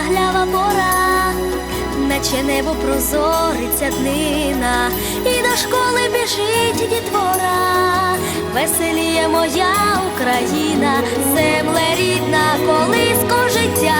Спаглява пора, наче небо прозориться днина, і до школи біжить дітвора, веселіє моя Україна, земле рідна, колиско життя.